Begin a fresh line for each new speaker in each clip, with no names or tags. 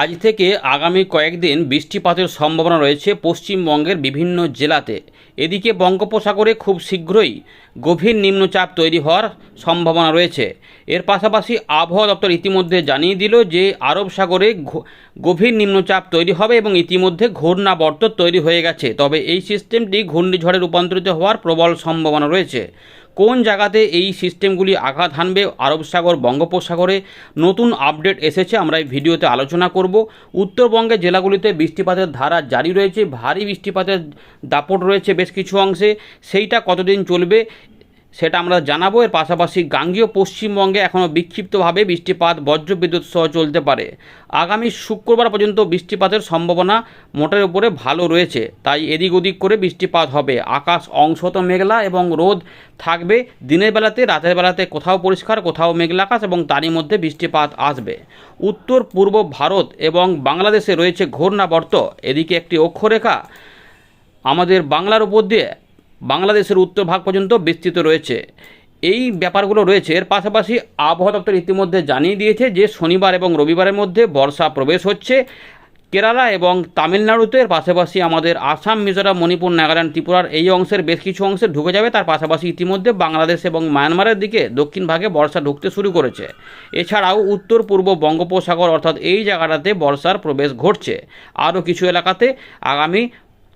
আজ থেকে আগামী কয়েকদিন বৃষ্টিপাতের সম্ভাবনা রয়েছে পশ্চিমবঙ্গের বিভিন্ন জেলাতে। এদিকে বঙ্গোপসাগরে খুব শীঘ্রই গভীর নিম্নচাপ তৈরি হওয়ার সম্ভাবনা রয়েছে। এর পাশাপাশি আবহাওয়া দপ্তর ইতিমধ্যে জানিয়ে দিল যে, আরব সাগরে গভীর নিম্নচাপ তৈরি হবে এবং ইতিমধ্যে ঘূর্ণাবর্ত তৈরি হয়ে গেছে। তবে এই সিস্টেমটি ঘূর্ণিঝড়ে রূপান্তরিত হওয়ার প্রবল সম্ভাবনা রয়েছে। কোন জায়গাতে এই সিস্টেমগুলি আঘাত হানবে? আরব সাগর, বঙ্গোপসাগরে নতুন আপডেট এসেছে, আমরা এই ভিডিওতে আলোচনা করব। উত্তরবঙ্গের জেলাগুলিতে বৃষ্টিপাতের ধারা জারি রয়েছে, ভারী বৃষ্টিপাতের দাপট রয়েছে বেশ কিছু অংশে। সেইটা কতদিন চলবে? সেটা আমরা জানাব। এর পাশাপাশি গাঙ্গীয় পশ্চিমবঙ্গে এখনও বিক্ষিপ্তভাবে বৃষ্টিপাত, বজ্রবিদ্যুৎ সহ চলতে পারে। আগামী শুক্রবার পর্যন্ত বৃষ্টিপাতের সম্ভাবনা মোটের উপরে ভালো রয়েছে। তাই এদিক ওদিক করে বৃষ্টিপাত হবে। আকাশ অংশত মেঘলা এবং রোদ থাকবে। দিনের বেলাতে, রাতের বেলাতে কোথাও পরিষ্কার, কোথাও মেঘলা আকাশ এবং তারই মধ্যে বৃষ্টিপাত আসবে। উত্তর, পূর্ব ভারত এবং বাংলাদেশে রয়েছে ঘূর্ণাবর্ত। এদিকে একটি অক্ষরেখা আমাদের বাংলার উপর দিয়ে বাংলাদেশের উত্তর ভাগ পর্যন্ত বিস্তৃত রয়েছে। এই ব্যাপারগুলো রয়েছে। এর পাশাপাশি আবহাওয়া দপ্তর ইতিমধ্যে জানিয়ে দিয়েছে যে, শনিবার এবং রবিবারের মধ্যে বর্ষা প্রবেশ হচ্ছে। কেরালা এবং তামিলনাড়ুতে পাশাপাশি আমাদের আসাম, মিজোরাম, মণিপুর, নাগাল্যান্ড, ত্রিপুরার এই অংশের বেশ কিছু অংশে ঢুকে যাবে। তার পাশাপাশি ইতিমধ্যে বাংলাদেশ এবং মায়ানমারের দিকে দক্ষিণ ভাগে বর্ষা ঢুকতে শুরু করেছে। এছাড়াও উত্তর, পূর্ব বঙ্গোপসাগর, অর্থাৎ এই জায়গাটাতে বর্ষার প্রবেশ ঘটছে। আরও কিছু এলাকাতে আগামী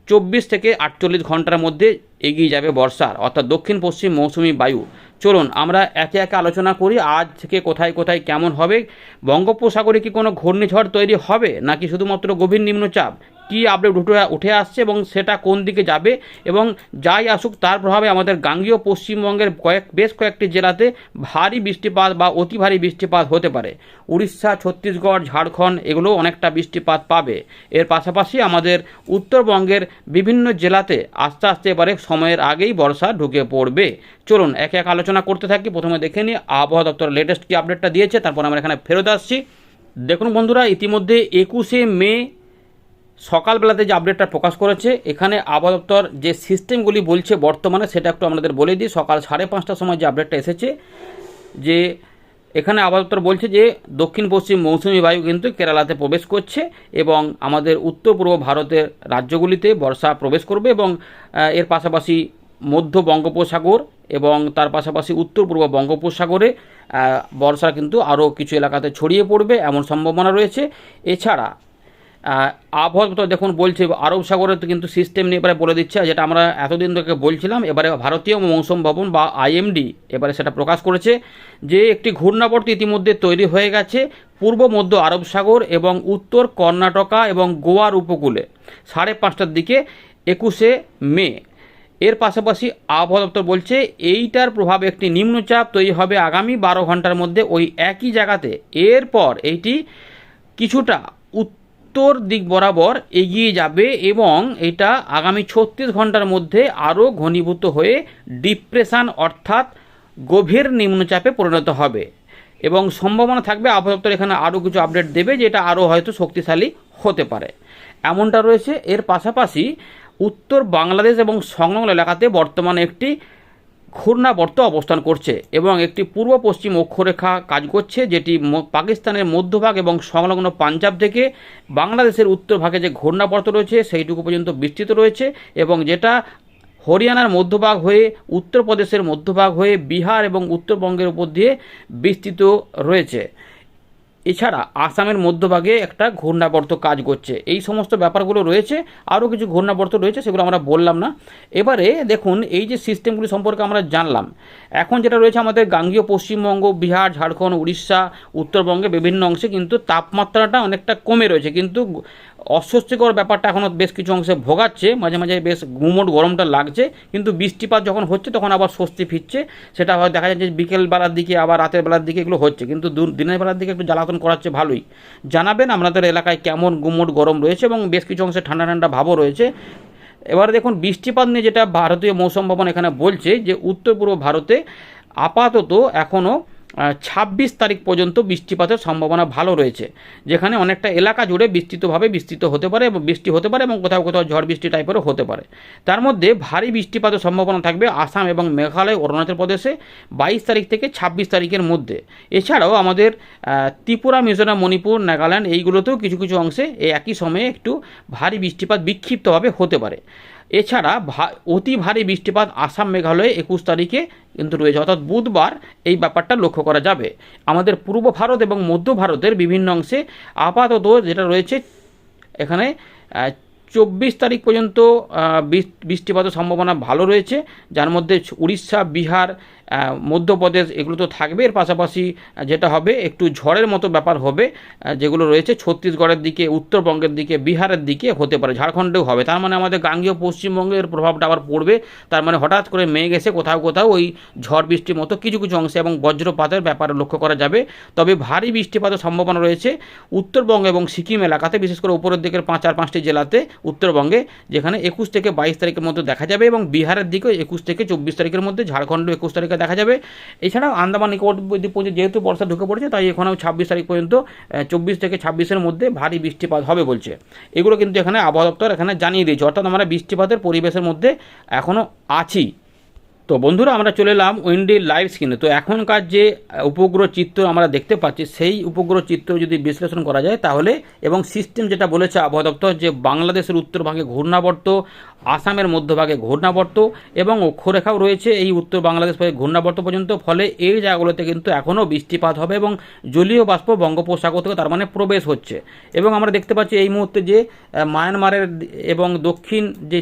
চব্বিশ থেকে আটচল্লিশ ঘণ্টার মধ্যে এগিয়ে যাবে বর্ষার, অর্থাৎ দক্ষিণ পশ্চিম মৌসুমি বায়ু। চলুন, আমরা একে একে আলোচনা করি, আজ থেকে কোথায় কোথায় কেমন হবে। বঙ্গোপসাগরে কি কোনো ঘূর্ণিঝড় তৈরি হবে, নাকি শুধুমাত্র গভীর নিম্নচাপ? কী আপডেট উঠে উঠে আসছে এবং সেটা কোন দিকে যাবে এবং যাই আসুক তার প্রভাবে আমাদের গাঙ্গীয় পশ্চিমবঙ্গের কয়েক বেশ কয়েকটি জেলাতে ভারী বৃষ্টিপাত বা অতি ভারী বৃষ্টিপাত হতে পারে। উড়িষ্যা, ছত্তিশগড়, ঝাড়খণ্ড এগুলো অনেকটা বৃষ্টিপাত পাবে। এর পাশাপাশি আমাদের উত্তরবঙ্গের বিভিন্ন জেলাতে আস্তে আস্তে এবারে সময়ের আগেই বর্ষা ঢুকে পড়বে। চলুন এক এক আলোচনা করতে থাকি। প্রথমে দেখে নিই আবহাওয়া দপ্তর লেটেস্ট কি আপডেটটা দিয়েছে, তারপর আমরা এখানে ফেরত আসছি। দেখুন বন্ধুরা, ইতিমধ্যে একুশে মে সকালবেলাতে যে আপডেটটা প্রকাশ করেছে, এখানে আবহাওয়া যে সিস্টেমগুলি বলছে বর্তমানে, সেটা একটু আমাদের বলে দিই। সকাল সাড়ে পাঁচটার সময় যে আপডেটটা এসেছে, যে এখানে আবহাওয়া বলছে যে, দক্ষিণ পশ্চিম মৌসুমি বায়ু কিন্তু কেরালাতে প্রবেশ করছে এবং আমাদের উত্তর পূর্ব ভারতের রাজ্যগুলিতে বর্ষা প্রবেশ করবে এবং এর পাশাপাশি মধ্য বঙ্গোপসাগর এবং তার পাশাপাশি উত্তর পূর্ব বঙ্গোপসাগরে বর্ষা কিন্তু আরও কিছু এলাকাতে ছড়িয়ে পড়বে, এমন সম্ভাবনা রয়েছে। এছাড়া আবহাওয়া দেখুন বলছে, আরব সাগরে তো কিন্তু সিস্টেম নিয়ে এবারে বলে দিচ্ছে, যেটা আমরা এতদিন থেকে বলছিলাম, এবারে ভারতীয় মৌসুম ভবন বা আইএমডি এবারে সেটা প্রকাশ করেছে, যে একটি ঘূর্ণাবর্ত ইতিমধ্যে তৈরি হয়ে গেছে পূর্ব, মধ্য আরব সাগর এবং উত্তর কর্ণাটকা এবং গোয়ার উপকূলে, সাড়ে পাঁচটার দিকে একুশে মে। এর পাশাপাশি আবহাওয়া দপ্তর বলছে, এইটার প্রভাবে একটি নিম্নচাপ তৈরি হবে আগামী বারো ঘণ্টার মধ্যে ওই একই জায়গাতে। এরপর এইটি কিছুটা উত্তর দিক বরাবর এগিয়ে যাবে এবং এটা আগামী ছত্রিশ ঘণ্টার মধ্যে আরও ঘনীভূত হয়ে ডিপ্রেশন অর্থাৎ গভীর নিম্নচাপে পরিণত হবে। এবং সম্ভাবনা থাকবে আবহাওয়া এখানে আরও কিছু আপডেট দেবে যেটা আরও হয়তো শক্তিশালী হতে পারে। এমনটা রয়েছে। এর পাশাপাশি উত্তর বাংলাদেশ এবং সংলগ্ন এলাকাতে বর্তমানে একটি ঘূর্ণাবর্ত অবস্থান করছে এবং একটি পূর্ব পশ্চিম অক্ষরেখা কাজ করছে, যেটি পাকিস্তানের মধ্যভাগ এবং সংলগ্ন পাঞ্জাব থেকে বাংলাদেশের উত্তর ভাগে যে ঘূর্ণাবর্ত রয়েছে, সেইটুকু পর্যন্ত বিস্তৃত রয়েছে এবং যেটা হরিয়ানার মধ্যভাগ হয়ে উত্তরপ্রদেশের মধ্যভাগ হয়ে বিহার এবং উত্তরবঙ্গের উপর দিয়ে বিস্তৃত রয়েছে। এছাড়া আসামের মধ্যভাগে একটা ঘূর্ণাবর্ত কাজ করছে। এই সমস্ত ব্যাপারগুলো রয়েছে, আরও কিছু ঘূর্ণাবর্ত রয়েছে সেগুলো আমরা বললাম না। এবারে দেখুন, এই যে সিস্টেমগুলি সম্পর্কে আমরা জানলাম, এখন যেটা রয়েছে আমাদের গাঙ্গীয় পশ্চিমবঙ্গ, বিহার, ঝাড়খণ্ড, উড়িষ্যা, উত্তরবঙ্গে বিভিন্ন অংশে কিন্তু তাপমাত্রাটা অনেকটা কমে রয়েছে। কিন্তু অস্বস্তিকর ব্যাপারটা এখনও বেশ কিছু অংশে ভোগাচ্ছে, মাঝে মাঝে বেশ গুমোট গরমটা লাগছে। কিন্তু বৃষ্টিপাত যখন হচ্ছে, তখন আবার স্বস্তি ফিরছে। সেটা হয় দেখা যাচ্ছে বিকেল বেলার দিকে, আবার রাতের বেলার দিকে এগুলো হচ্ছে। কিন্তু দিনের বেলার দিকে একটু জ্বালাতন করাচ্ছে ভালোই। জানাবেন আপনাদের এলাকায় কেমন গুমোট গরম রয়েছে এবং বেশ কিছু অংশে ঠান্ডা ঠান্ডা ভাবও রয়েছে। এবার দেখুন, বৃষ্টিপাত নিয়ে যেটা ভারতীয় মৌসুম ভবন এখানে বলছে যে উত্তর পূর্ব ভারতে আপাতত এখনও ছাব্বিশ তারিখ পর্যন্ত বৃষ্টিপাতের সম্ভাবনা ভালো রয়েছে, যেখানে অনেকটা এলাকা জুড়ে বিস্তৃতভাবে বিস্তৃত হতে পারে এবং বৃষ্টি হতে পারে এবং কোথাও কোথাও ঝড় বৃষ্টি টাইপেরও হতে পারে। তার মধ্যে ভারী বৃষ্টিপাতের সম্ভাবনা থাকবে আসাম এবং মেঘালয়, অরুণাচল প্রদেশে বাইশ তারিখ থেকে ছাব্বিশ তারিখের মধ্যে। এছাড়াও আমাদের ত্রিপুরা, মিজোরাম, মণিপুর, নাগাল্যান্ড এইগুলোতেও কিছু কিছু অংশে এই একই সময়ে একটু ভারী বৃষ্টিপাত বিক্ষিপ্তভাবে হতে পারে। এছাড়া অতি ভারী বৃষ্টিপাত আসাম মেঘালয়ে একুশ তারিখে কিন্তু রয়েছে। অর্থাৎ বুধবার এই ব্যাপারটা লক্ষ্য করা যাবে। আমাদের পূর্ব ভারত এবং মধ্য ভারতের বিভিন্ন অংশে আপাতত যেটা রয়েছে, এখানে চব্বিশ তারিখ পর্যন্ত বৃষ্টিপাতের সম্ভাবনা ভালো রয়েছে। যার মধ্যে উড়িষ্যা, বিহার মধ্যপ্রদেশ, এগুলো তো থাকবে। এর পাশাপাশি যেটা হবে, একটু ঝড়ের মতো ব্যাপার হবে যেগুলো রয়েছে ছত্তিশগড়ের দিকে, উত্তরবঙ্গের দিকে, বিহারের দিকে হতে পারে, ঝাড়খণ্ডেও হবে। তার মানে আমাদের গাঙ্গীয় পশ্চিমবঙ্গের প্রভাবটা আবার পড়বে। তার মানে হঠাৎ করে মেঘ এসে কোথাও কোথাও ওই ঝড় বৃষ্টির মতো কিছু কিছু অংশে এবং বজ্রপাতের ব্যাপারে লক্ষ্য করা যাবে। তবে ভারী বৃষ্টিপাতের সম্ভাবনা রয়েছে উত্তরবঙ্গ এবং সিকিম এলাকাতে, বিশেষ করে উপরের দিকের পাঁচ চার পাঁচটি জেলাতে উত্তরবঙ্গে, যেখানে একুশ থেকে বাইশ তারিখের মধ্যে দেখা যাবে এবং বিহারের দিকে একুশ থেকে চব্বিশ তারিখের মধ্যে ঝাড়খণ্ড একুশ তারিখে দেখা যাবে। এছাড়াও আন্দামান নিকোবর দ্বীপপুঞ্জে যেহেতু বর্ষা ঢুকে পড়েছে, তাই এখানেও ছাব্বিশ তারিখ পর্যন্ত চব্বিশ থেকে ছাব্বিশের মধ্যে ভারী বৃষ্টিপাত হবে বলছে। এগুলো কিন্তু এখানে আবহাওয়া দপ্তর এখানে জানিয়ে দিয়েছে। অর্থাৎ আমরা বৃষ্টিপাতের পরিবেশের মধ্যে এখনও আছি। তো বন্ধুরা, আমরা চলে এলাম উইন্ডি লাইভ স্ক্রিনে। তো এখনকার যে উপগ্রহ চিত্র আমরা দেখতে পাচ্ছি, সেই উপগ্রহ চিত্র যদি বিশ্লেষণ করা যায় তাহলে, এবং সিস্টেম যেটা বলেছে আবহাওয়া দপ্তর যে বাংলাদেশের উত্তর ভাগে ঘূর্ণাবর্ত আসামের মধ্যভাগে ঘূর্ণাবর্ত এবং অক্ষরেখাও রয়েছে এই উত্তর বাংলাদেশ ঘূর্ণাবর্ত পর্যন্ত। ফলে এই জায়গাগুলোতে কিন্তু এখনও বৃষ্টিপাত হবে এবং জলীয় বাষ্প বঙ্গোপসাগর থেকে তার মানে প্রবেশ হচ্ছে। এবং আমরা দেখতে পাচ্ছি এই মুহূর্তে যে মায়ানমারের এবং দক্ষিণ যে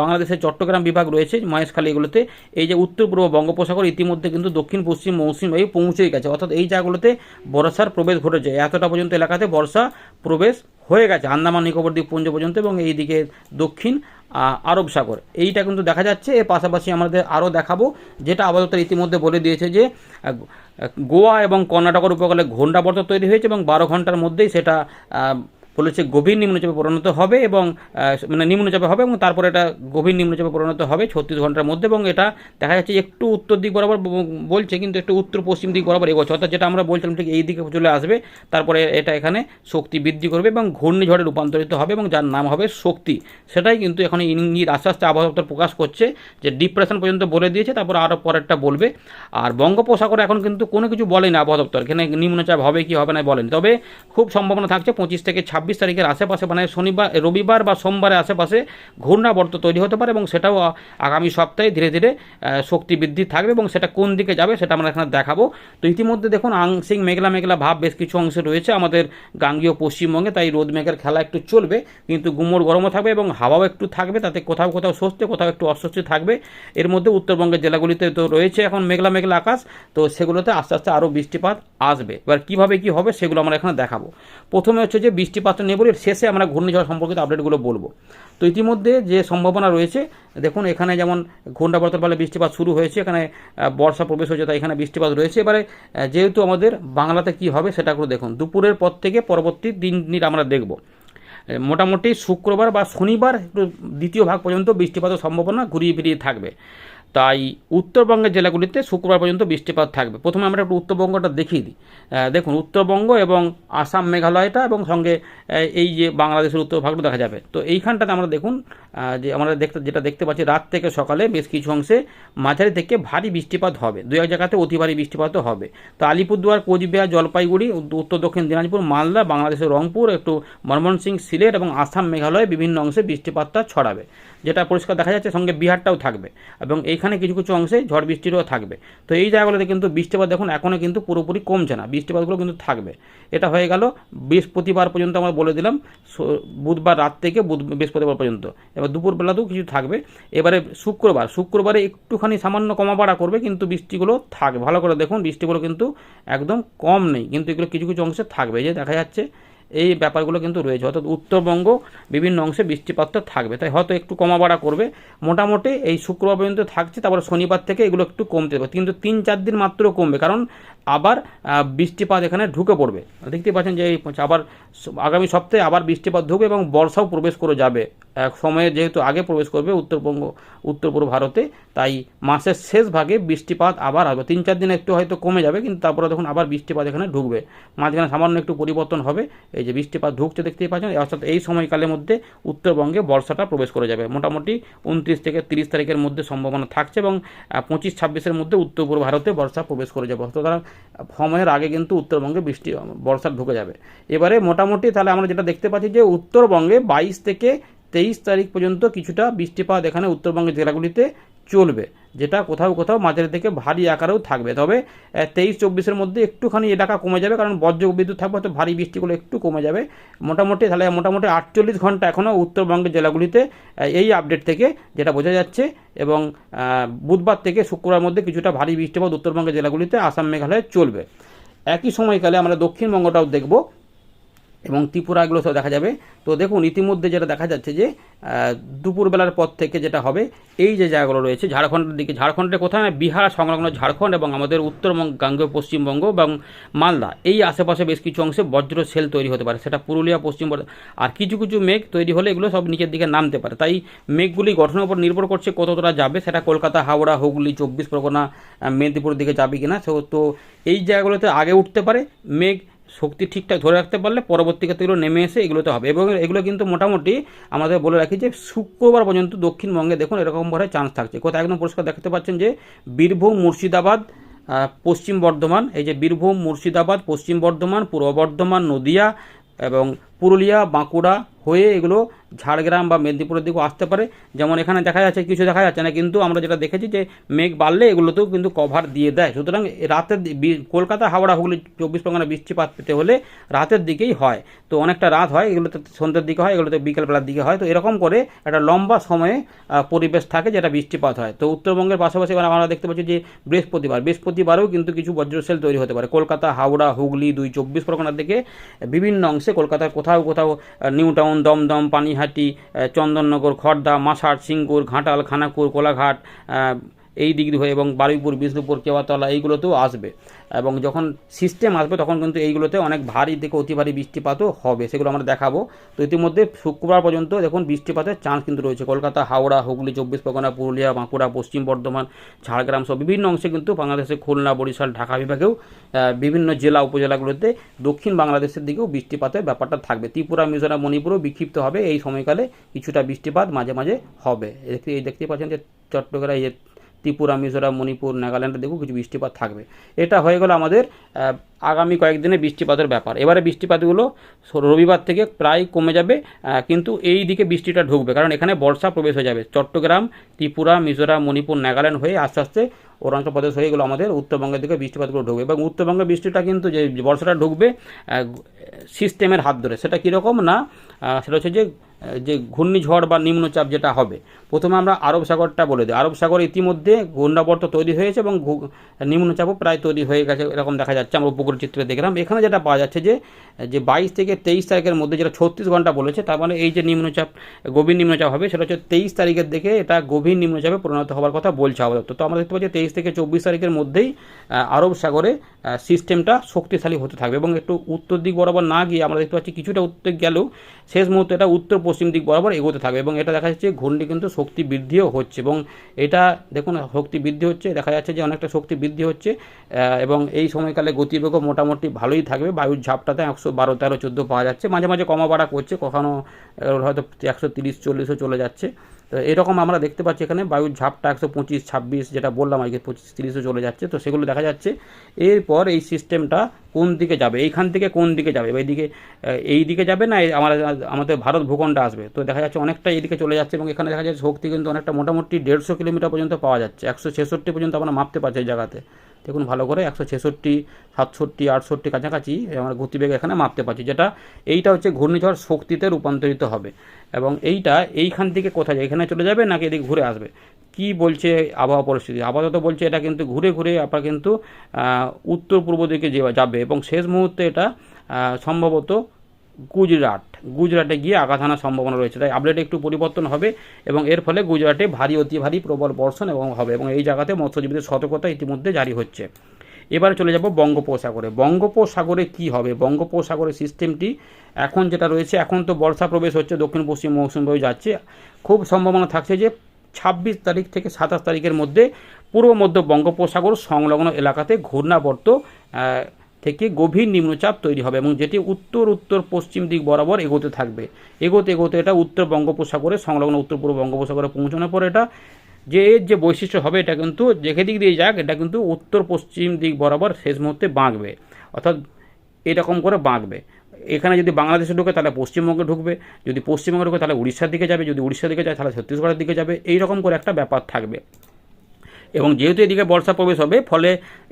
বাংলাদেশের চট্টগ্রাম বিভাগ রয়েছে, মহেশখালী এগুলোতে, এই যে উত্তর পূর্ব বঙ্গোপসাগর ইতিমধ্যে কিন্তু দক্ষিণ পশ্চিম মৌসুমী বায়ু পৌঁছেই গেছে। অর্থাৎ এই জায়গাগুলোতে বর্ষার প্রবেশ ঘটেছে। এতটা পর্যন্ত এলাকাতে বর্ষা প্রবেশ হয়ে গেছে, আন্দামান, নিকোবর দ্বীপপুঞ্জ পর্যন্ত এবং এই দিকে দক্ষিণ আরব সাগর। এইটা কিন্তু দেখা যাচ্ছে। এর পাশাপাশি আমাদের আরও দেখাবো, যেটা আপাতত ইতিমধ্যে বলে দিয়েছে যে গোয়া এবং কর্ণাটকের উপকূলে ঘূর্ণাবর্ত তৈরি হয়েছে এবং বারো ঘণ্টার মধ্যেই সেটা আহ, বলেছে গভীর নিম্নচাপে পরিণত হবে এবং মানে নিম্নচাপে হবে এবং তারপরে এটা গভীর নিম্নচাপে পরিণত হবে ছত্রিশ ঘণ্টার মধ্যে এবং এটা দেখা যাচ্ছে একটু উত্তর দিক বরাবর বলছে কিন্তু একটু উত্তর পশ্চিম দিক বরাবর এগোচ্ছে। অর্থাৎ যেটা আমরা বলছিলাম ঠিক এই দিকে চলে আসবে তারপরে এটা এখানে শক্তি বৃদ্ধি করবে এবং ঘূর্ণিঝড়ে রূপান্তরিত হবে এবং যার নাম হবে শক্তি। সেটাই কিন্তু এখন ইঙ্গিত আস্তে আস্তে আবহাওয়া দপ্তর প্রকাশ করছে যে ডিপ্রেশন পর্যন্ত বলে দিয়েছে তারপর আরও পরেরটা বলবে। আর বঙ্গোপসাগরে এখন কিন্তু কোনো কিছু বলেনি আবহাওয়া দপ্তর। এখানে নিম্নচাপ হবে কি হবে না বলেনি। তবে খুব সম্ভাবনা থাকছে পঁচিশ থেকে ছাব্বিশ তারিখের আশেপাশে মানে শনিবার, রবিবার বা সোমবারের আশেপাশে ঘূর্ণাবর্ত তৈরি হতে পারে এবং সেটাও আগামী সপ্তাহে ধীরে ধীরে শক্তি বৃদ্ধি থাকবে এবং সেটা কোন দিকে যাবে সেটা আমরা এখানে দেখাবো। তো ইতিমধ্যে দেখুন আংশিক মেঘলা মেঘলা ভাব বেশ কিছু অংশে রয়েছে আমাদের গাঙ্গীয় পশ্চিমবঙ্গে, তাই রোদ মেঘের খেলা একটু চলবে, কিন্তু গুমোর গরমও থাকবে এবং হাওয়াও একটু থাকবে, তাতে কোথাও কোথাও স্বস্তি, কোথাও একটু অস্বস্তি থাকবে। এর মধ্যে উত্তরবঙ্গের জেলাগুলিতে তো রয়েছে এখন মেঘলা মেঘলা আকাশ, তো সেগুলোতে আস্তে আস্তে আরও বৃষ্টিপাত আসবে। এবার কীভাবে কী হবে সেগুলো আমরা এখানে দেখাবো। প্রথমে হচ্ছে যে বৃষ্টিপাতটা নিয়ে বলি, শেষে আমরা ঘূর্ণিঝড় সম্পর্কিত আপডেটগুলো বলব। তো ইতিমধ্যে যে সম্ভাবনা রয়েছে, দেখুন, এখানে যেমন ঘূর্ণাবর্তের ফলে বৃষ্টিপাত শুরু হয়েছে, এখানে বর্ষা প্রবেশ হয়েছে, তাই এখানে বৃষ্টিপাত রয়েছে। এবারে যেহেতু আমাদের বাংলাতে কি হবে সেটা করে দেখুন। দুপুরের পর থেকে পরবর্তী দিন আমরা দেখব। মোটামুটি শুক্রবার বা শনিবার একটু দ্বিতীয় ভাগ পর্যন্ত বৃষ্টিপাতের সম্ভাবনা ঘুরিয়ে ফিরিয়ে থাকবে। তাই উত্তরবঙ্গের জেলাগুলিতে শুক্রবার পর্যন্ত বৃষ্টিপাত থাকবে। প্রথমে আমরা একটু উত্তরবঙ্গটা দেখিয়ে দিই। দেখুন, উত্তরবঙ্গ এবং আসাম মেঘালয়টা এবং সঙ্গে এই যে বাংলাদেশের উত্তর ভাগটা দেখা যাবে। তো এইখানটাতে আমরা দেখুন যে আমরা দেখতে, যেটা দেখতে পাচ্ছি, রাত থেকে সকালে বেশ কিছু অংশে মাঝারি থেকে ভারী বৃষ্টিপাত হবে। দু এক জায়গাতে অতি ভারী বৃষ্টিপাতও হবে। তো আলিপুরদুয়ার, কোচবিহার, জলপাইগুড়ি উত্তর দক্ষিণ দিনাজপুর, মালদা, বাংলাদেশের রংপুর, একটু ময়মনসিংহ সিলেট এবং আসাম, মেঘালয় বিভিন্ন অংশে বৃষ্টিপাতটা ছড়াবে, যেটা পরিষ্কার দেখা যাচ্ছে, সঙ্গে বিহারটাও থাকবে। এবং এইখানে কিছু কিছু অংশে ঝড় বৃষ্টিরও থাকবে। তো এই জায়গাগুলোতে কিন্তু বৃষ্টিপাত দেখুন এখনও কিন্তু পুরোপুরি কমছে না। বৃষ্টিপাতগুলো কিন্তু থাকবে। এটা হয়ে গেল বৃহস্পতিবার পর্যন্ত আমরা বলে দিলাম বুধবার রাত থেকে বুধ, বৃহস্পতিবার পর্যন্ত। এবার দুপুরবেলাতেও কিছু থাকবে। এবারে শুক্রবার, শুক্রবারে একটুখানি সামান্য কমা বাড়া করবে, কিন্তু বৃষ্টিগুলো থাকবে। ভালো করে দেখুন, বৃষ্টিগুলো কিন্তু একদম কম নেই। কিন্তু এগুলো কিছু কিছু অংশে থাকবে। যে দেখা যাচ্ছে এই ব্যাপারগুলো কিন্তু রয়েছে। অর্থাৎ উত্তরবঙ্গ বিভিন্ন অংশে বৃষ্টিপাতটা থাকবে। তাই হয়তো একটু কমা বাড়া করবে। মোটামুটি এই শুক্রবার পর্যন্ত থাকছে, তারপরে শনিবার থেকে এগুলো একটু কমতে পারে কিন্তু তিন চার দিন মাত্র কমবে। কারণ আবার বৃষ্টিপাত এখানে ঢুকে পড়বে। দেখতে পাচ্ছেন যে আবার আগামী সপ্তাহে আবার বৃষ্টিপাত ঢুকবে এবং বর্ষাও প্রবেশ করে যাবে। এক সময়ে যেহেতু আগে প্রবেশ করবে উত্তরবঙ্গ উত্তর পূর্ব ভারতে, তাই মাসের শেষ ভাগে বৃষ্টিপাত আবার আসবে। তিন চার দিন একটু হয়তো কমে যাবে, কিন্তু তারপরে দেখুন আবার বৃষ্টিপাত এখানে ঢুকবে। মাঝখানে সামান্য একটু পরিবর্তন হবে, এই যে বৃষ্টিপাত ঢুকছে দেখতেই পাচ্ছেন, অর্থাৎ এই সময়কালের মধ্যে উত্তরবঙ্গে বর্ষাটা প্রবেশ করে যাবে। মোটামুটি উনত্রিশ থেকে তিরিশ তারিখের মধ্যে সম্ভাবনা থাকছে এবং পঁচিশ ছাব্বিশের মধ্যে উত্তর পূর্ব ভারতে বর্ষা প্রবেশ করে যাবে। সুতরাং সময়ের আগে কিন্তু উত্তরবঙ্গে বৃষ্টি বর্ষা ঢুকে যাবে। এবারে মোটামুটি তাহলে আমরা যেটা দেখতে পাচ্ছি যে উত্তরবঙ্গে বাইশ থেকে তেইশ তারিখ পর্যন্ত কিছুটা বৃষ্টিপাত এখানে উত্তরবঙ্গের জেলাগুলিতে চলবে, যেটা কোথাও কোথাও মাঝারি থেকে ভারী আকারেও থাকবে। তবে তেইশ চব্বিশের মধ্যে একটুখানি এলাকা কমে যাবে, কারণ বজ্র বিদ্যুৎ থাকবে, হয়তো ভারী বৃষ্টিগুলো একটু কমে যাবে। মোটামুটি তাহলে মোটামুটি আটচল্লিশ ঘণ্টা এখনও উত্তরবঙ্গের জেলাগুলিতে এই আপডেট থেকে যেটা বোঝা যাচ্ছে এবং বুধবার থেকে শুক্রবার মধ্যে কিছুটা ভারী বৃষ্টিপাত উত্তরবঙ্গের জেলাগুলিতে আসাম, মেঘালয়ে চলবে। একই সময়কালে আমরা দক্ষিণবঙ্গটাও দেখব। এবং ত্রিপুরা এগুলো সব দেখা যাবে। তো দেখুন, ইতিমধ্যে যেটা দেখা যাচ্ছে যে দুপুরবেলার পর থেকে যেটা হবে, এই যে জায়গাগুলো রয়েছে, ঝাড়খণ্ডের দিকে ঝাড়খণ্ডের কোথায় না, বিহার সংলগ্ন ঝাড়খণ্ড এবং আমাদের উত্তরবঙ্গ পশ্চিমবঙ্গ এবং মালদা, এই আশেপাশে বেশ কিছু অংশে বজ্র সেল তৈরি হতে পারে। সেটা পুরুলিয়া, পশ্চিম আর কিছু কিছু মেঘ তৈরি হলে এগুলো সব নিচের দিকে নামতে পারে। তাই মেঘগুলি গঠনের উপর নির্ভর করছে কতটা যাবে। সেটা কলকাতা, হাওড়া, হুগলি, চব্বিশ পরগনা মেদিনীপুর দিকে যাবে কিনা। সো, তো এই জায়গাগুলোতে আগে উঠতে পারে। মেঘ শক্তি ঠিকঠাক ধরে রাখতে পারলে পরবর্তী ক্ষেত্রে এগুলো নেমে এসে এগুলোতে হবে। এবং এগুলো কিন্তু মোটামুটি আমাদের বলে রাখি যে শুক্রবার পর্যন্ত দক্ষিণবঙ্গে দেখুন এরকমভাবে চান্স থাকছে। কোথায় একদম পরিষ্কার দেখতে পাচ্ছেন যে বীরভূম, মুর্শিদাবাদ পশ্চিম বর্ধমান, এই যে বীরভূম, মুর্শিদাবাদ, পশ্চিম বর্ধমান, পূর্ব বর্ধমান, নদিয়া এবং পুরুলিয়া, বাঁকুড়া হয়ে এগুলো ঝাড়গ্রাম বা মেদিনীপুরের দিকেও আসতে পারে। যেমন এখানে দেখা যাচ্ছে, কিছু দেখা যাচ্ছে না, কিন্তু আমরা যেটা দেখেছি যে মেঘ বাড়লে এগুলোতেও কিন্তু কভার দিয়ে দেয়। সুতরাং রাতের কলকাতা, হাওড়া, হুগলি, চব্বিশ পরগনা বৃষ্টিপাত পেতে হলে রাতের দিকেই হয়। তো অনেকটা রাত হয়, এগুলোতে সন্ধ্যের দিকে হয়, এগুলোতে বিকেলবেলার দিকে হয়। তো এরকম করে একটা লম্বা সময়ে পরিবেশ থাকে যেটা বৃষ্টিপাত হয়। তো উত্তরবঙ্গের পাশাপাশি আমরা দেখতে পাচ্ছি যে বৃহস্পতিবার, বৃহস্পতিবারেও কিন্তু কিছু বজ্রসেল তৈরি হতে পারে। কলকাতা, হাওড়া, হুগলি দুই চব্বিশ পরগনার দিকে বিভিন্ন অংশে কলকাতার কোথাও কোথাও কোথাও নিউ টাউন দমদম পানিহাটি চন্দননগর খড়দা মাসাট সিঙ্গুর ঘাটাল খানাকুর কোলাঘাট এই দিক হয়ে এবং বারুইপুর, বিষ্ণুপুর, কেওয়াতলা এইগুলোতেও আসবে। এবং যখন সিস্টেম আসবে, তখন কিন্তু এইগুলোতে অনেক ভারী থেকে অতি ভারী বৃষ্টিপাতও হবে, সেগুলো আমরা দেখাবো। তো ইতিমধ্যে শুক্রবার পর্যন্ত দেখুন বৃষ্টিপাতের চান্স কিন্তু রয়েছে। কলকাতা, হাওড়া, হুগলি, চব্বিশ পরগনা, পুরুলিয়া, বাঁকুড়া, পশ্চিম বর্ধমান, ঝাড়গ্রাম সব বিভিন্ন অংশে কিন্তু বাংলাদেশের খুলনা, বরিশাল, ঢাকা বিভাগেও বিভিন্ন জেলা, উপজেলাগুলোতে দক্ষিণ বাংলাদেশের দিকেও বৃষ্টিপাতের ব্যাপারটা থাকবে। ত্রিপুরা, মিজোরাম, মণিপুরও বিক্ষিপ্ত হবে। এই সময়কালে কিছুটা বৃষ্টিপাত মাঝে মাঝে হবে। এই দেখতে পাচ্ছেন যে চট্টগ্রাম ত্রিপুরা, মিজোরাম, মণিপুর, নাগাল্যান্ডে দেখো কিছু বৃষ্টিপাত থাকবে। এটা হয়ে গেল আমাদের আগামী কয়েকদিনে বৃষ্টিপাতের ব্যাপার। এবারে বৃষ্টিপাতগুলো রবিবার থেকে প্রায় কমে যাবে কিন্তু এই দিকে বৃষ্টিটা ঢুকবে, কারণ এখানে বর্ষা প্রবেশ হয়ে যাবে। চট্টগ্রাম, ত্রিপুরা, মিজোরাম, মণিপুর, নাগাল্যান্ড হয়ে আস্তে আস্তে অরুণাচল প্রদেশ হয়ে গেলো আমাদের উত্তরবঙ্গের দিকে বৃষ্টিপাতগুলো ঢুকবে। এবং উত্তরবঙ্গের বৃষ্টিটা কিন্তু যে বর্ষাটা ঢুকবে সিস্টেমের হাত ধরে, সেটা কীরকম না সেটা হচ্ছে যে যে ঘূর্ণিঝড় বা নিম্নচাপ যেটা হবে। প্রথমে আমরা আরব সাগরটা বলে দিই। আরব সাগর ইতিমধ্যে ঘূর্ণাবর্ত তৈরি হয়েছে এবং নিম্নচাপও প্রায় তৈরি হয়ে গেছে, এরকম দেখা যাচ্ছে। আমরা উপকূল চিত্রে দেখলাম। এখানে যেটা পাওয়া যাচ্ছে যে যে বাইশ থেকে তেইশ তারিখের মধ্যে যেটা ছত্রিশ ঘণ্টা বলেছে, তার মানে এই যে নিম্নচাপ, গভীর নিম্নচাপ হবে, সেটা হচ্ছে তেইশ তারিখের দিকে এটা গভীর নিম্নচাপে পরিণত হওয়ার কথা বলছে আপাতত। তো আমরা দেখতে পাচ্ছি তেইশ থেকে চব্বিশ তারিখের মধ্যেই আরব সাগরে সিস্টেমটা শক্তিশালী হতে থাকবে। এবং একটু উত্তর দিক বরাবর না গিয়ে আমরা দেখতে পাচ্ছি কিছুটা উত্তর গেলেও শেষ মুহূর্তে এটা উত্তর পশ্চিম দিক বরাবর এগোতে থাকবে এবং এটা দেখা যাচ্ছে ঘূর্ণি কিন্তু শক্তি বৃদ্ধিও হচ্ছে এবং এটা দেখুন শক্তি বৃদ্ধি হচ্ছে, দেখা যাচ্ছে যে অনেকটা শক্তি বৃদ্ধি হচ্ছে এবং এই সময়কালে গতিবেগও মোটামুটি ভালোই থাকবে, বায়ুর ঝাপটাতে একশো বারো, তেরো, চোদ্দ পাওয়া যাচ্ছে, মাঝে মাঝে কমা বাড়া করছে কখনও হয়তো একশো তিরিশ, চল্লিশও চলে যাচ্ছে। তো এরকম আমরা দেখতে পাচ্ছি এখানে বায়ুর ঝাপটা একশো পঁচিশ, ছাব্বিশ যেটা বললাম আজকে পঁচিশ, তিরিশে চলে যাচ্ছে। তো সেগুলো দেখা যাচ্ছে। এরপর এই সিস্টেমটা কোন দিকে যাবে? এইখান থেকে কোন দিকে যাবে? এইদিকে এই দিকে যাবে না? এই আমাদের আমাদের ভারত ভূখণ্ডে আসবে। তো দেখা যাচ্ছে অনেকটা এইদিকে চলে যাচ্ছে এবং এখানে দেখা যাচ্ছে শক্তি কিন্তু অনেকটা মোটামুটি দেড়শো কিলোমিটার পর্যন্ত পাওয়া যাচ্ছে। একশো ছেষট্টি পর্যন্ত আমরা মাপতে পারছি এই জায়গাতে। দেখুন ভালো করে একশো ছেষট্টি, সাতষট্টি, আটষট্টি কাছাকাছি আমরা গতিবেগ এখানে মাপতে পারছি, যেটা এইটা হচ্ছে ঘূর্ণিঝড় শক্তিতে রূপান্তরিত হবে। এবং এইটা এইখান থেকে কোথায় যায়, এখানে চলে যাবে নাকি এদিকে ঘুরে আসবে? কি বলছে আবহাওয়া পরিস্থিতি? আপাতত বলছে এটা কিন্তু ঘুরে ঘুরে আপনার কিন্তু উত্তর পূর্ব দিকে যাবে এবং শেষ মুহূর্তে এটা সম্ভবত গুজরাট। গুজরাটে গিয়ে আঘাত আনার সম্ভাবনা রয়েছে। তাই আপডেটে একটু পরিবর্তন হবে এবং এর ফলে গুজরাটে ভারী, অতি ভারী প্রবল বর্ষণ এবং হবে এবং এই জায়গাতে মৎস্যজীবীদের সতর্কতা ইতিমধ্যে জারি হচ্ছে। এবারে চলে যাব বঙ্গোপসাগরে। বঙ্গোপসাগরে কি হবে? বঙ্গোপসাগরের সিস্টেমটি এখন যেটা রয়েছে, এখন তো বর্ষা প্রবেশ হচ্ছে, দক্ষিণ পশ্চিম মৌসুম বয়ে যাচ্ছে। খুব সম্ভাবনা থাকছে যে ছাব্বিশ তারিখ থেকে সাতাশ তারিখের মধ্যে পূর্ব মধ্য বঙ্গোপসাগর সংলগ্ন এলাকাতে ঘূর্ণাবর্ত থেকে গভীর নিম্নচাপ তৈরি হবে এবং যেটি উত্তর উত্তর, পশ্চিম দিক বরাবর এগোতে থাকবে। এগোতে এগোতে এটা উত্তর বঙ্গোপসাগরে, সংলগ্ন উত্তর পূর্ব বঙ্গোপসাগরে পৌঁছানোর পর এটা যে এর যে বৈশিষ্ট্য হবে এটা কিন্তু যেখানে দিক দিয়ে যাক, এটা কিন্তু উত্তর, পশ্চিম দিক বরাবর শেষ মুহূর্তে বাঁকবে। অর্থাৎ এরকম করে বাঁকবে। এখানে যদি বাংলাদেশে ঢুকে তাহলে পশ্চিমবঙ্গে ঢুকবে, যদি পশ্চিমবঙ্গে ঢুকে তাহলে উড়িষ্যার দিকে যাবে, যদি উড়িষ্যার দিকে যায় তাহলে ছত্তিশগড়ের দিকে যাবে এই রকম করে একটা ব্যাপার থাকবে। এবং যেহেতু এদিকে বর্ষা প্রবেশ হবে, ফলে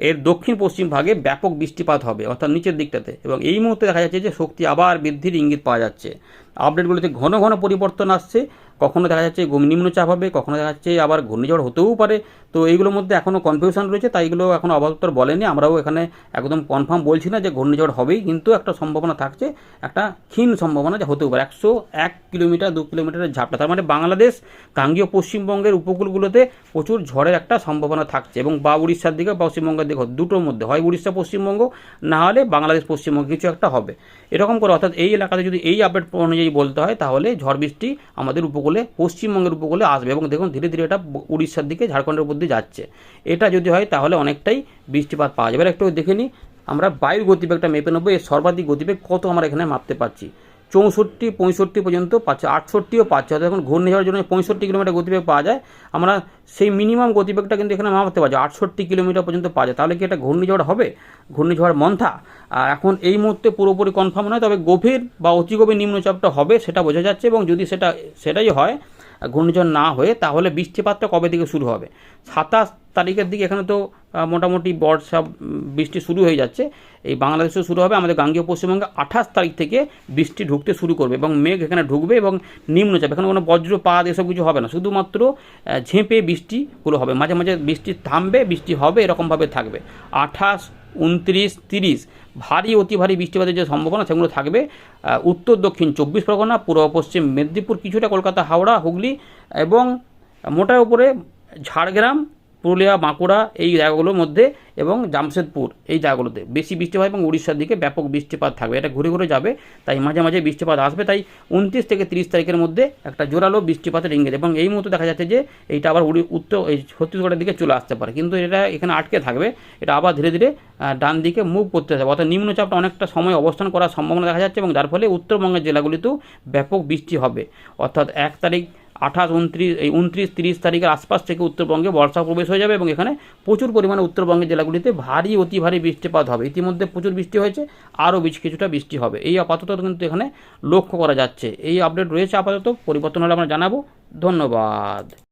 এর দক্ষিণ পশ্চিম ভাগে ব্যাপক বৃষ্টিপাত হবে, অর্থাৎ নিচের দিকটাতে। এবং এই মুহূর্তে দেখা যাচ্ছে যে শক্তি আবার বৃদ্ধির ইঙ্গিত পাওয়া যাচ্ছে। আপডেটগুলোতে ঘন ঘন পরিবর্তন আসছে, কখনো দেখা যাচ্ছে নিম্নচাপ হবে, কখনো দেখা যাচ্ছে আবার ঘূর্ণিঝড় হতেও পারে। তো এইগুলোর মধ্যে এখনও কনফিউশন রয়েছে, তাই এগুলো এখনও অবতর বলেনি। আমরাও এখানে একদম কনফার্ম বলছি না যে ঘূর্ণিঝড় হবেই, কিন্তু একটা সম্ভাবনা থাকছে, একটা ক্ষীণ সম্ভাবনা যে হতেও পারে। একশো এক কিলোমিটার, দু কিলোমিটারের ঝাপটা, তার মানে বাংলাদেশ, গাঙ্গীয় পশ্চিমবঙ্গের উপকূলগুলোতে প্রচুর ঝড়ের একটা সম্ভাবনা থাকছে এবং বা উড়িষ্যার দিকে বা পশ্চিমবঙ্গের দিকে দুটোর মধ্যে হয় উড়িষ্যা পশ্চিমবঙ্গ, না হলে বাংলাদেশ পশ্চিমবঙ্গ, কিছু একটা হবে। এরকম করে, অর্থাৎ এই এলাকাতে যদি এই আপডেট অনুযায়ী বলতে হয়, তাহলে ঝড় বৃষ্টি আমাদের উপকূলে, পশ্চিমবঙ্গের উপকূলে আসবে এবং দেখুন ধীরে ধীরে এটা উড়িষ্যার দিকে, ঝাড়খণ্ডের উপর দিয়ে যাচ্ছে। এটা যদি হয় তাহলে অনেকটাই বৃষ্টিপাত পাওয়া যাবে। একটু দেখে নিই, আমরা বায়ুর গতিবেগটা মেপে নেব। এর সর্বাধিক গতিবেগ কত আমরা এখানে মাপতে পারছি? চৌষট্টি, পঁয়ষট্টি পর্যন্ত পাচ্ছে, আটষট্টিও পাচ্ছে। অর্থাৎ এখন ঘূর্ণিঝড়ের জন্য পঁয়ষট্টি কিলোমিটার গতিবেগ পাওয়া যায়। আমরা সেই মিনিমাম গতিবেগটা কিন্তু এখানে মাপতে পারছি, আটষট্টি কিলোমিটার পর্যন্ত পাওয়া যায়। তাহলে কি এটা ঘূর্ণিঝড় হবে? ঘূর্ণিঝড় মন্থা? আর এখন এই মুহূর্তে পুরোপুরি কনফার্ম নয়, তবে গভীর বা অতি গভীর নিম্নচাপটা হবে, সেটা বোঝা যাচ্ছে। এবং যদি সেটা, সেটাই হয় ঘূর্ণিঝড় না হয়ে তাহলে বৃষ্টিপাতটা কবে থেকে শুরু হবে? সাতাশ তারিখের দিকে এখানে তো মোটামুটি বর্ষা বৃষ্টি শুরু হয়ে যাচ্ছে। এই বাংলাদেশেও শুরু হবে, আমাদের গাঙ্গীয় পশ্চিমবঙ্গে আঠাশ তারিখ থেকে বৃষ্টি ঢুকতে শুরু করবে এবং মেঘ এখানে ঢুকবে এবং নিম্নচাপ এখানে কোনো বজ্রপাত এসব কিছু হবে না, শুধুমাত্র ঝেঁপে বৃষ্টিগুলো হবে। মাঝে মাঝে বৃষ্টি থামবে, বৃষ্টি হবে, এরকমভাবে থাকবে। আঠাশ, উনত্রিশ, তিরিশ ভারী, অতি ভারী বৃষ্টিপাতের যে সম্ভাবনা সেগুলো থাকবে উত্তর, দক্ষিণ চব্বিশ পরগনা, পূর্ব, পশ্চিম মেদিনীপুর, কিছুটা কলকাতা, হাওড়া, হুগলি এবং মোটার উপরে ঝাড়গ্রাম পুরুলিয়া, বাঁকুড়া এই জায়গাগুলোর মধ্যে এবং জামশেদপুর এই জায়গাগুলোতে। বেশি বৃষ্টিপাত এবং উড়িষ্যার দিকে ব্যাপক বৃষ্টিপাত থাকবে। এটা ঘুরে ঘুরে যাবে, তাই মাঝে মাঝে বৃষ্টিপাত আসবে, তাই উনত্রিশ থেকে তিরিশ তারিখের মধ্যে একটা জোরালো বৃষ্টিপাতের ইঙ্গিত। এবং এই মুহূর্তে দেখা যাচ্ছে যে এইটা আবার উড়ি, উত্তর, এই ছত্তিশগড়ের দিকে চলে আসতে পারে। কিন্তু এটা এখানে আটকে থাকবে, এটা আবার ধীরে ধীরে ডান দিকে মুভ করতে থাকবে। অর্থাৎ নিম্নচাপটা অনেকটা সময় অবস্থান করার সম্ভাবনা দেখা যাচ্ছে এবং যার ফলে উত্তরবঙ্গের জেলাগুলিতেও ব্যাপক বৃষ্টি হবে। অর্থাৎ এক তারিখ আঠাশ, উনত্রিশ, এই উনত্রিশ, তিরিশ তারিখের আশপাশ থেকে উত্তরবঙ্গে বর্ষা প্রবেশ হয়ে যাবে এবং এখানে প্রচুর পরিমাণে উত্তরবঙ্গের জেলাগুলিতে ভারী, অতি ভারী বৃষ্টিপাত হবে। ইতিমধ্যে প্রচুর বৃষ্টি হয়েছে, আরও বেশ কিছুটা বৃষ্টি হবে। এই আপাতত কিন্তু এখানে লক্ষ্য করা যাচ্ছে। এই আপডেট রয়েছে আপাতত, পরিবর্তন হলে আমরা জানাব। ধন্যবাদ।